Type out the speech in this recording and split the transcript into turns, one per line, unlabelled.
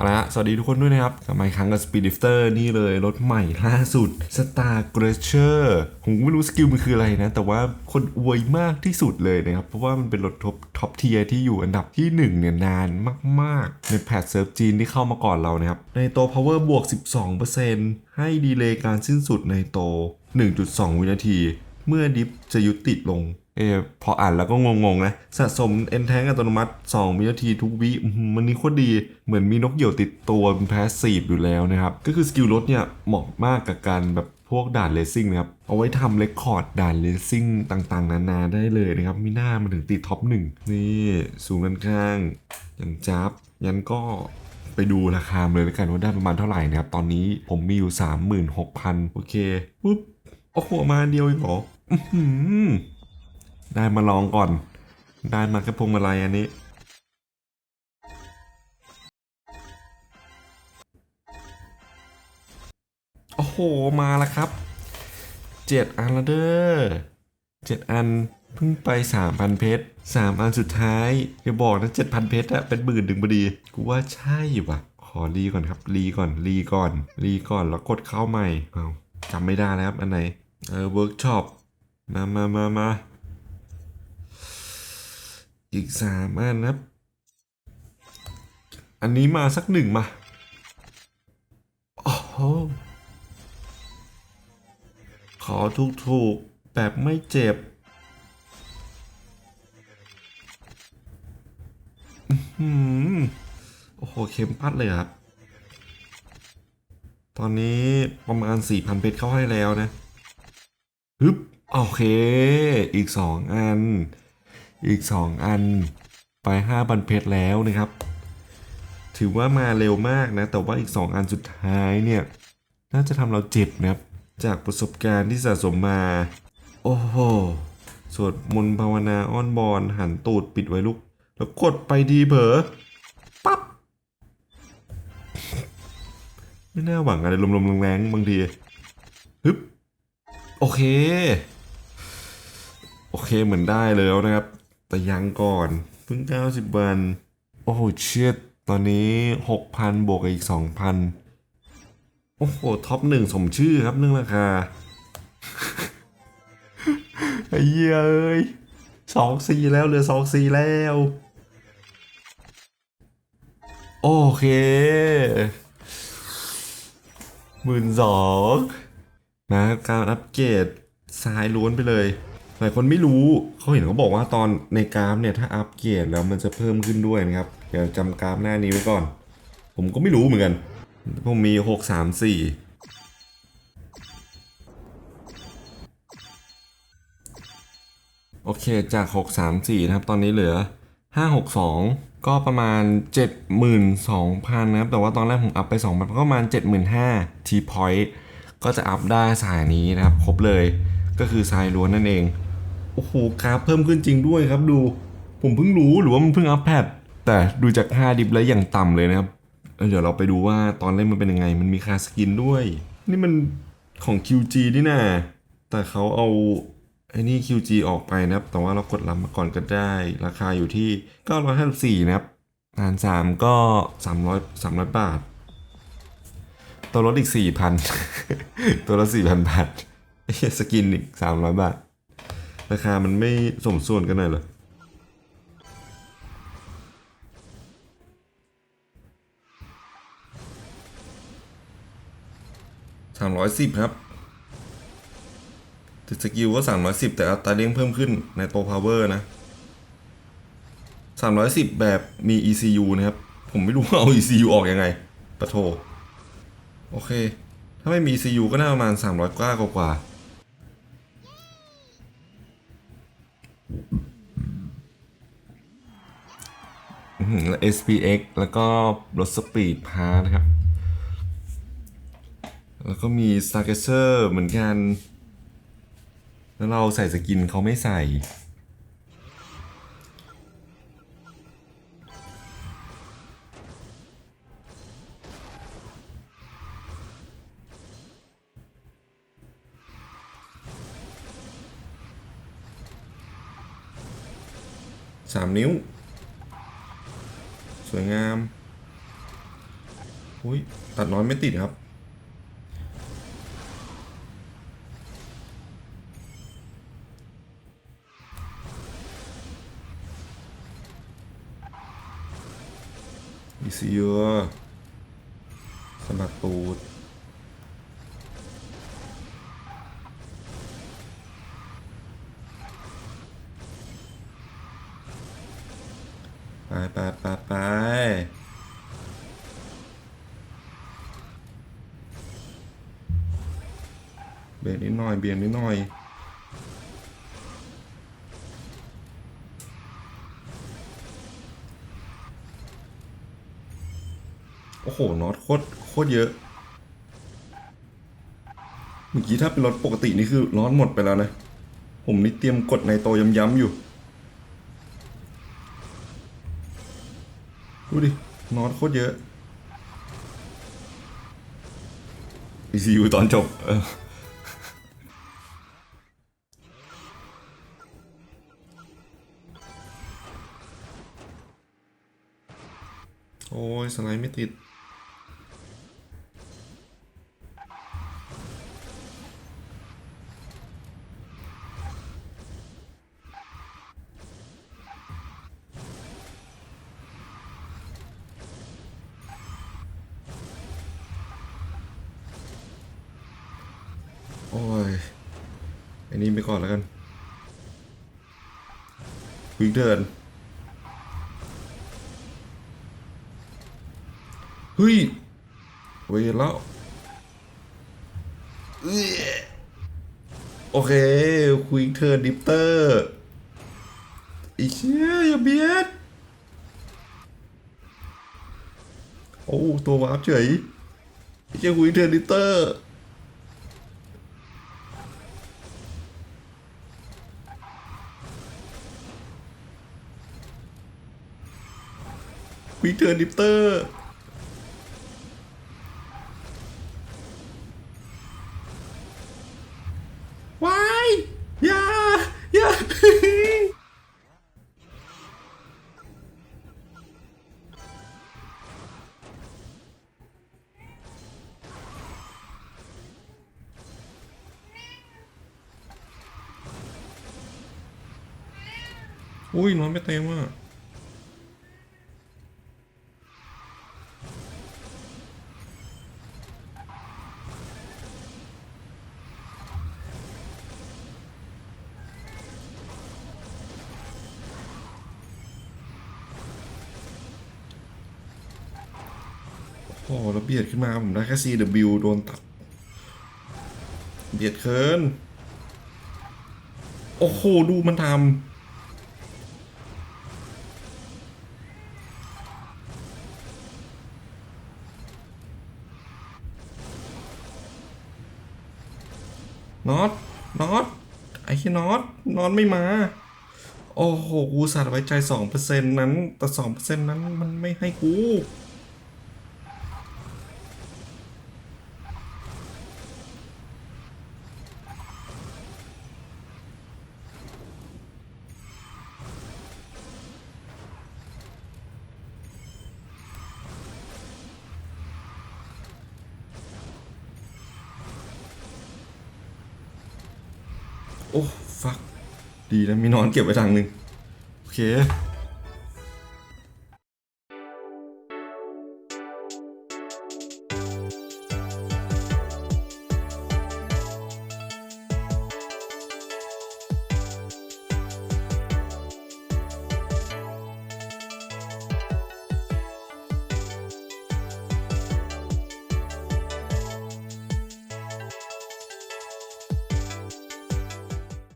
เอาละสวัสดีทุกคนด้วยนะครับ กลับมาอีกครั้งกับ Speed Lifter นี่เลย รถใหม่ล่าสุด Star g r a c e r ผมก็ไม่รู้สกิลมันคืออะไรนะ แต่ว่าคนอวยมากที่สุดเลยนะครับ เพราะว่ามันเป็นรถท็อปท็อปเทียที่อยู่อันดับที่ 1 เนี่ย นานมาก ๆ ในแพทเซิร์ฟจีนที่เข้ามาก่อนเรานะครับ ในโต power บวก 12%ให้ดีเลย์การสิ้นสุดในโต 1.2 วินาที เมื่อดิฟจะยุติลงเออพออ่านแล้วก็งงๆนะสะสมเอนแทงอัตโนมัติ2วินาทีทุกวิมันนี้โคตรดีเหมือนมีนกเหยี่ยวติดตัวเป็นแพสซีฟอยู่แล้วนะครับ ก็คือสกิลรถเนี่ยเหมาะมากกับการแบบพวกด่านเลสซิ่งนะครับ เอาไว้ทำเรคคอร์ดด่านเลสซิ่งต่างๆ นานาได้เลยนะครับ มีหน้ามันถึงติดท็อปหนึ่งนี่สูงกันข้างอย่างจับยันก็ไปดูราคาเลยแล้วกันว่าได้ประมาณเท่าไหร่นะครับ ตอนนี้ผมมีอยู่ 36,000 โอเคปุ๊บโอ้โหมาเดียวเองเหรอ ได้มาลองก่อน ได้มาแค่พวงมาลัยอันนี้ โอ้โห มาแล้วครับเจ็ดอันและเด้อเจ็ดอันเพิ่งไปสามพันเพชรสามอันสุดท้ายอย่าบอกนะเจ็ดพันเพชรอะเป็นหมื่นถึงพอดี กูว่าใช่ว่ะ ขอรีก่อนครับ รีก่อน รีก่อน รีก่อน แล้วกดเข้าใหม่ เอาจำไม่ได้แล้วครับอันไหน เออ เวิร์กช็อป มามามามา อีกสามอันนะครับ อันนี้มาสักหนึ่งมา โอ้โห ขอถูกถูกๆแบบไม่เจ็บอื้อหือโอ้โห เข็มปัดเลยครับ ตอนนี้ประมาณ 4,000 เพชรเข้าให้แล้วนะ ฮึบ โอเค อีก 2 อัน อีก 2 อันไป5,000เพชรแล้วนะครับ ถือว่ามาเร็วมากนะ แต่ว่าอีก 2 อันสุดท้ายเนี่ย น่าจะทำเราเจ็บนะครับ จากประสบการณ์ที่สะสมมา โอ้โหสวดมนต์ภาวนาอ้อนบอนหันตูดปิดไว้ลูก แล้วกดไปดีเผลอปั๊บ ไม่น่าหวังอะไรลมๆแรงๆบางทีฮึบโอเค โอเคเหมือนได้แล้วนะครับ แต่ยังก่อนเพิ่ง 90 วัน โอ้โห เชียดตอนนี้ 6,000 บวกอีก 2,000 โอ้โห ท็อปหนึ่งสมชื่อครับเรื่องราคา ไอ้เหี้ยเอ้ยสองซีแล้วเหลือสองซีแล้ว โอเคหมื่นสองนะการอัปเกรดทรายล้วนไปเลย หลายคนไม่รู้เขาเห็นเขาบอกว่าตอนในกราฟเนี่ยถ้าอัปเกรดแล้วมันจะเพิ่มขึ้นด้วยนะครับเดี๋ยวจำกราฟหน้านี้ไว้ก่อน ผมก็ไม่รู้เหมือนกัน ผมมีหกสามสี่โอเคจาก 634 นะครับ ตอนนี้เหลือ 562 ก็ประมาณ 72,000 นะครับ แต่ว่าตอนแรกผมอัพไป 2,000ก็ประมาณ 75,000 T point ก็จะอัพได้สายนี้นะครับ ครบเลยก็คือสายล้วนนั่นเอง โอ้โหกราฟเพิ่มขึ้นจริงด้วยครับดู ผมเพิ่งรู้หรือว่ามันเพิ่งอัพแพดแต่ดูจาก5ดิฟแล้วอย่างต่ำเลยนะครับ เดี๋ยวเราไปดูว่าตอนเล่นมันเป็นยังไง มันมีคาสกินด้วย นี่มันของ QG นี่นะแต่เขาเอาไอ้นี่ QG ออกไปนะครับ แต่ว่าเรากดรับมาก่อนก็ได้ ราคาอยู่ที่ 954 นะครับหาร3ก็ 300 300 บาท ตัวลดอีก 4,000 ตัวละ4,000 บาทสกินอีก 300 บาท ราคามันไม่สมส่วนกันเลยเหรอสามร้อยสิบครับแต่สกิลก็สามร้อยสิบแต่อัตราเด้งเพิ่มขึ้นในตัวพาวเวอร์นะสามร้อยสิบแบบมี ECU นะครับ ผมไม่รู้ว่าเอา ECU ออกยังไงปะโท โอเค ถ้าไม่มี ECU ก็น่าประมาณสามร้อยกว่ากว่า SPX แล้วก็รถสปีดพานะครับ แล้วก็มี s t a r g a z e r เหมือนกัน แล้วเราใส่สกินเขาไม่ใส่สามนิ้ว สวยงาม อุ้ยตัดน้อยไม่ติดครับ อีซีเยอะสมัครตูด เบียดนิดหน่อย เบี่ยดนิดหน่อย โอ้โหน็อตโคตรโคตรเยอะ เมื่อกี้ถ้าเป็นรถปกตินี่คือร้อนหมดไปแล้วนะ ผมนี่เตรียมกดในโตย้ำๆอยู่ ดูดิน็อตโคตรเยอะ ECU ตอนจบ โอ้ยสไลด์ไม่ติด โอ้ย อันนี้ไปก่อนแล้วกันวิกเดิน เฮ้ยเวแล้วเอ๋โอเคควิกเทิร์ดิปเตอร์อีเชี่ยอย่าเบียดโอ้ ตัววาร์ปเฉยอ้เจ้าควิกเทิร์ดิปเตอร์ควิกเทิร์ดิปเตอร์ อุ้ยน้อนไม่เต็มอะโอ้โหแล้วเบียดขึ้นมาผมได้แค่ CW โดนตัด เบียดเคินโอ้โห ดูมันทำ น็อตน็อตไอ้ที่น็อตน็อตไม่มา โอ้โหกูสัตว์ไว้ใจสองเปอร์เซ็นต์นั้น แต่สองเปอร์เซ็นต์นั้นมันไม่ให้กู โอ้ ฟัก ดีนะ มีนอนเก็บไว้ทางหนึ่งโอเค